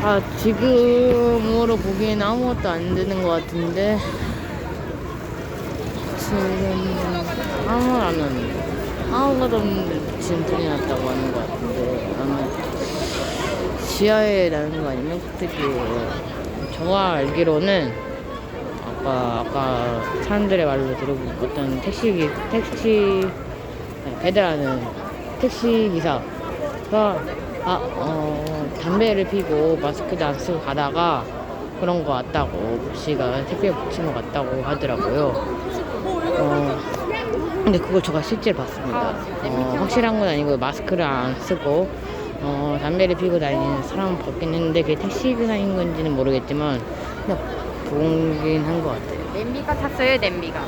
아, 지금으로 보기에는 아무것도 안 되는 것 같은데. 지금 아무라는 아무것도 없는 지금 불이 났다고 하는 것 같은데. 아마 지하에 나는 거 아니면 그때기예요. 저가 알기로는 아까 아까 사람들의 말로 들어보니 어떤 택시 택시 배달하는 택시 기사가 아, 어, 담배를 피고 마스크도 안 쓰고 가다가 그런 거 같다고 씨가 택배에 붙인 것 같다고 하더라고요. 어, 근데 그걸 제가 실제로 봤습니다. 어, 확실한 건 아니고 마스크를 안 쓰고 어, 담배를 피고 다니는 사람은 봤긴 했는데 그게 택시 기사인 건지는 모르겠지만 그냥 보긴 한 것 같아요. 냄비가 탔어요 냄비가